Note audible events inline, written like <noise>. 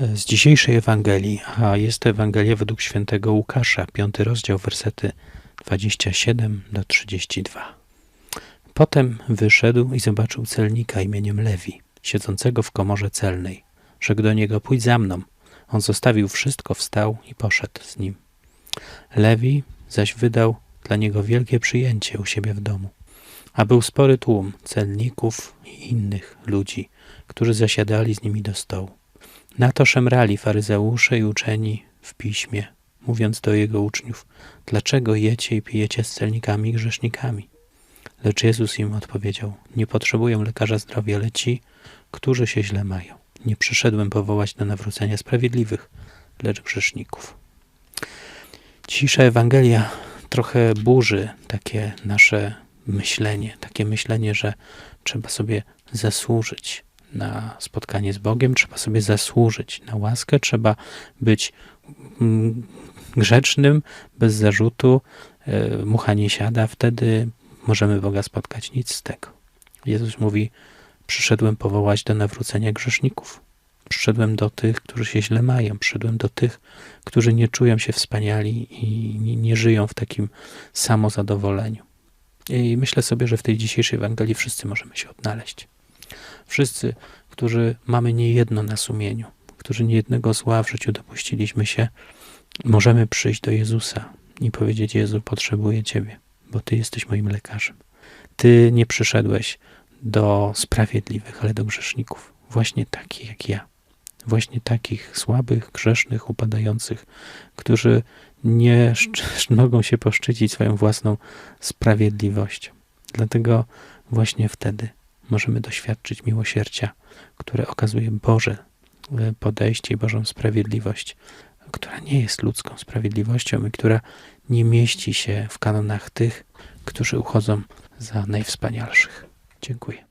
z dzisiejszej Ewangelii, a jest to Ewangelia według świętego Łukasza, piąty rozdział, wersety 27 do 32. Potem wyszedł i zobaczył celnika imieniem Lewi, siedzącego w komorze celnej. Rzekł do niego, pójdź za mną. On zostawił wszystko, wstał i poszedł z nim. Lewi zaś wydał dla niego wielkie przyjęcie u siebie w domu. A był spory tłum celników i innych ludzi, którzy zasiadali z nimi do stołu. Na to szemrali faryzeusze i uczeni w piśmie, mówiąc do jego uczniów, dlaczego jecie i pijecie z celnikami i grzesznikami? Lecz Jezus im odpowiedział, nie potrzebują lekarza zdrowia, ale ci, którzy się źle mają. Nie przyszedłem powołać do nawrócenia sprawiedliwych, lecz grzeszników. Dzisiejsza Ewangelia trochę burzy takie nasze myślenie, takie myślenie, że trzeba sobie zasłużyć na spotkanie z Bogiem, trzeba sobie zasłużyć na łaskę, trzeba być mm, grzecznym, bez zarzutu, e, mucha nie siada, wtedy możemy Boga spotkać. Nic z tego. Jezus mówi, przyszedłem powołać do nawrócenia grzeszników. Przyszedłem do tych, którzy się źle mają. Przyszedłem do tych, którzy nie czują się wspaniali i nie, nie żyją w takim samozadowoleniu. I myślę sobie, że w tej dzisiejszej Ewangelii wszyscy możemy się odnaleźć. Wszyscy, którzy mamy niejedno na sumieniu, którzy niejednego zła w życiu dopuściliśmy się, możemy przyjść do Jezusa i powiedzieć: Jezu, potrzebuję Ciebie, bo Ty jesteś moim lekarzem. Ty nie przyszedłeś do sprawiedliwych, ale do grzeszników, właśnie takich jak ja. Właśnie takich słabych, grzesznych, upadających, którzy nie <laughs> mogą się poszczycić swoją własną sprawiedliwością. Dlatego właśnie wtedy możemy doświadczyć miłosierdzia, które okazuje Boże e, podejście i Bożą sprawiedliwość, która nie jest ludzką sprawiedliwością i która nie mieści się w kanonach tych, którzy uchodzą za najwspanialszych. Dziękuję.